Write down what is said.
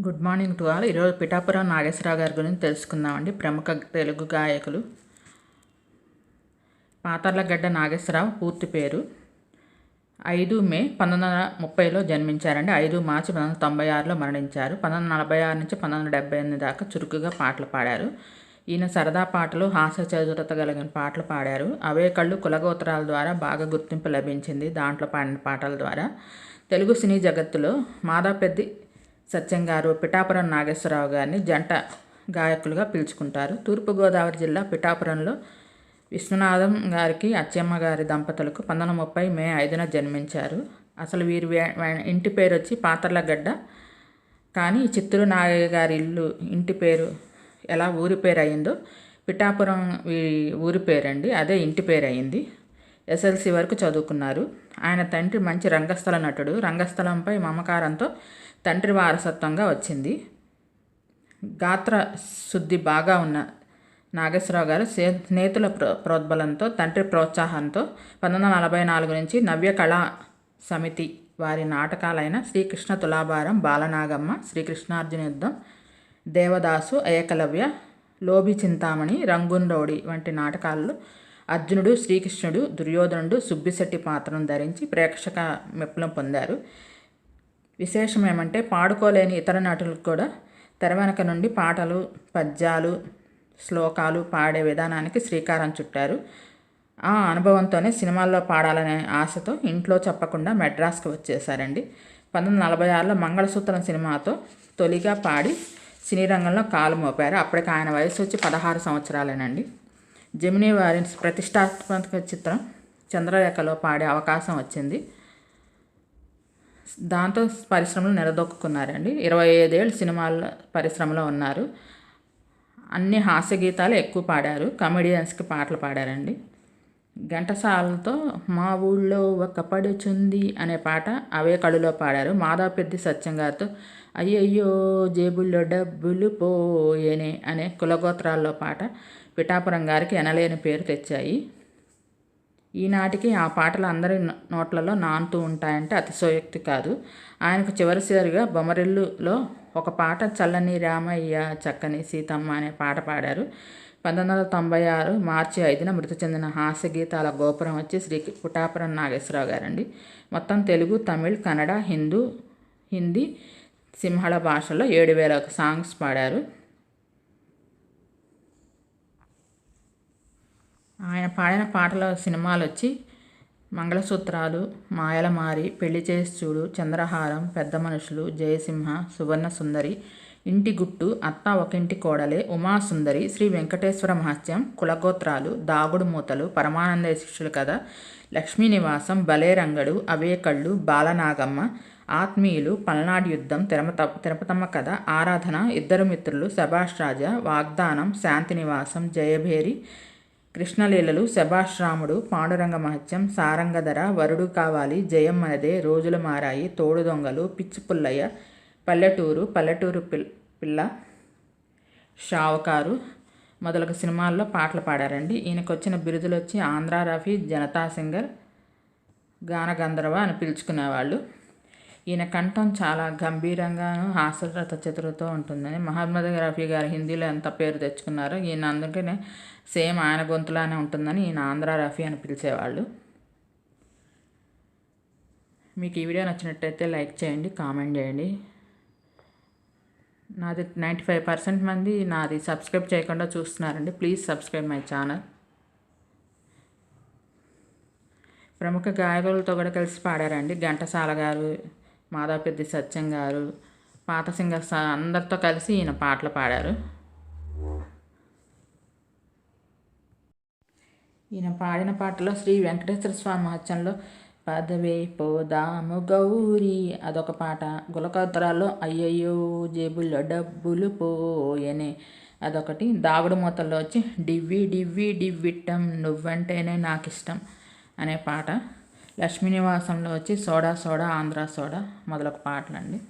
Good morning to all. ఈరోజు పిఠాపురం నాగేశ్వరరావు గారి గురించి తెలుసుకుందామండి. ప్రముఖ తెలుగు గాయకులు పాతర్లగడ్డ నాగేశ్వరరావు పూర్తి పేరు. ఐదు మే పంతొమ్మిది వందల ముప్పైలో జన్మించారండి. ఐదు మార్చి పంతొమ్మిది వందల తొంభై ఆరులో మరణించారు. పంతొమ్మిది వందల నలభై ఆరు నుంచి పంతొమ్మిది వందల డెబ్బై ఎనిమిది దాకా చురుకుగా పాటలు పాడారు. ఈయన సరదా పాటలు హాస్య చతురత కలిగిన పాటలు పాడారు. అవే కళ్ళు కులగోత్రాల ద్వారా బాగా గుర్తింపు లభించింది. దాంట్లో పాడిన పాటల ద్వారా తెలుగు సినీ జగత్తులో మాదాపెద్ది సత్యం గారు పిఠాపురం నాగేశ్వరరావు గారిని జంట గాయకులుగా పిలుచుకుంటారు. తూర్పుగోదావరి జిల్లా పిఠాపురంలో విశ్వనాథం గారికి అచ్చమ్మ గారి దంపతులకు పంతొమ్మిది ముప్పై మే ఐదున జన్మించారు. అసలు వీరి ఇంటి పేరు వచ్చి పాతర్లగడ్డ. కానీ చిత్తూరు నాగయ్య గారి ఇల్లు ఇంటి పేరు ఎలా ఊరి పేరు అయిందో పిఠాపురం ఊరి పేరండి అదే ఇంటి పేరు అయింది ఎస్ఎల్సి వరకు చదువుకున్నారు. ఆయన తండ్రి మంచి రంగస్థల నటుడు. రంగస్థలంపై మమకారంతో తండ్రి వారసత్వంగా వచ్చింది. గాత్ర శుద్ధి బాగా ఉన్న నాగేశ్వరరావు గారు స్నేహితుల ప్రో ప్రోద్బలంతో తండ్రి ప్రోత్సాహంతో పంతొమ్మిది వందల నలభై నాలుగు నుంచి నవ్య కళా సమితి వారి నాటకాలైన శ్రీకృష్ణ తులాభారం బాలనాగమ్మ శ్రీకృష్ణార్జున యుద్ధం దేవదాసు ఏకలవ్య లోభి చింతామణి రంగుండోడి వంటి నాటకాల్లో అర్జునుడు శ్రీకృష్ణుడు దుర్యోధనుడు సుబ్బిశెట్టి పాత్రను ధరించి ప్రేక్షక మెప్పులం పొందారు. విశేషం ఏమంటే పాడుకోలేని ఇతర నటులకు కూడా తెర వెనక నుండి పాటలు పద్యాలు శ్లోకాలు పాడే విధానానికి శ్రీకారం చుట్టారు. ఆ అనుభవంతోనే సినిమాల్లో పాడాలనే ఆశతో ఇంట్లో చెప్పకుండా మెడ్రాస్కి వచ్చేసారండి. పంతొమ్మిది నలభై ఆరులో మంగళసూత్రం సినిమాతో తొలిగా పాడి సినీ రంగంలో కాలు మోపారు. అప్పటికి ఆయన వయసు వచ్చి పదహారు సంవత్సరాలేనండి. జమినీ వారి ప్రతిష్టాత్మక చిత్రం చంద్రరేఖలో పాడే అవకాశం వచ్చింది. దాంతో పరిశ్రమలు నిలదొక్కున్నారండి. ఇరవై ఐదేళ్ళు సినిమాల పరిశ్రమలో ఉన్నారు. అన్ని హాస్య గీతాలు ఎక్కువ పాడారు. కమెడియన్స్కి పాటలు పాడారండి. ఘంటసాలతో మా ఊళ్ళో ఒక పడుచుంది అనే పాట అవే కడులో పాడారు. మాధవపెద్ది సత్యం గారితో అయ్యయ్యో జేబుల్లో డబ్బులు పోయేనే అనే కులగోత్రాల్లో పాట పిఠాపురం గారికి ఎనలేని పేరు తెచ్చాయి. ఈనాటికి ఆ పాటలు అందరి నోట్లలో నానుతూ ఉంటాయంటే అతిశయోక్తి కాదు. ఆయనకు చివరిసారిగా బొమ్మరిల్లులో ఒక పాట చల్లని రామయ్య చక్కని సీతమ్మ అనే పాట పాడారు. పంతొమ్మిది వందల తొంభై ఆరు మార్చి ఐదున మృతి చెందిన హాస్య గీతాల గోపురం వచ్చి శ్రీ పుటాపురం నాగేశ్వరరావు గారండి. మొత్తం తెలుగు తమిళ్ కన్నడ హిందూ హిందీ సింహళ భాషలో ఏడు వేల సాంగ్స్ పాడారు. ఆయన పాడిన పాటల సినిమాలు వచ్చి మంగళసూత్రాలు మాయలమారి పెళ్ళి చేసి చూడు చంద్రహారం పెద్ద మనుషులు జయసింహ సువర్ణ సుందరి ఇంటి గుట్టు అత్త ఒకింటి కోడలే ఉమాసుందరి శ్రీ వెంకటేశ్వర మహత్యం కులగోత్రాలు దాగుడు మూతలు పరమానంద శిష్యులు కథ లక్ష్మీ నివాసం బలేరంగడు అవే కళ్ళు బాలనాగమ్మ ఆత్మీయులు పల్నాడు యుద్ధం తిరుమత తిరుపతమ్మ కథ ఆరాధన ఇద్దరు మిత్రులు సభాష్ రాజా వాగ్దానం శాంతి నివాసం జయభేరి కృష్ణలీలలు శభాశ్రాముడు పాండురంగ మహత్యం సారంగధర వరుడు కావాలి జయం మనదే రోజులు మారాయి తోడు దొంగలు పిచ్చి పుల్లయ్య పల్లెటూరు పల్లెటూరు పిల్ పిల్ల షావుకారు మొదలగు సినిమాల్లో పాటలు పాడారండి. ఈయనకు వచ్చిన బిరుదులు వచ్చి ఆంధ్ర రఫీ జనతా సింగర్ గాన గంధర్వ అని పిలుచుకునేవాళ్ళు. ఈయన కంఠం చాలా గంభీరంగాను హాస్యరత చతురతో ఉంటుందని మహమ్మద్ రఫీ గారు హిందీలో ఎంత పేరు తెచ్చుకున్నారో ఈయన అందుకనే సేమ్ ఆయన గొంతులానే ఉంటుందని ఈయన ఆంధ్ర రఫీ అని పిలిచేవాళ్ళు. మీకు ఈ వీడియో నచ్చినట్టయితే లైక్ చేయండి కామెంట్ చేయండి. నాది నైంటీ ఫైవ్ పర్సెంట్ మంది నాది సబ్స్క్రైబ్ చేయకుండా చూస్తున్నారండి ప్లీజ్ సబ్స్క్రైబ్ మై ఛానల్. ప్రముఖ గాయకులతో కూడా కలిసి పాడారండి ఘంటసాల గారు. మాధవపెద్ది సత్యం గారు పాత సింగర్స్ అందరితో కలిసి ఈయన పాటలు పాడారు. ఈయన పాడిన పాటలో శ్రీ వెంకటేశ్వర స్వామి మహత్యంలో పదవే పోదాము గౌరీ అదొక పాట. గులకత్తరాల్లో అయ్యయ్యో జేబుల్లో డబ్బులు పోయనే అదొకటి. దాగుడు మూతల్లో వచ్చి డివ్వి డివ్వి డివ్విట్టం నువ్వంటేనే నాకు ఇష్టం అనే పాట. లక్ష్మీనివాసంలో వచ్చి సోడా సోడా ఆంధ్ర సోడా మొదలొక పాటలండి.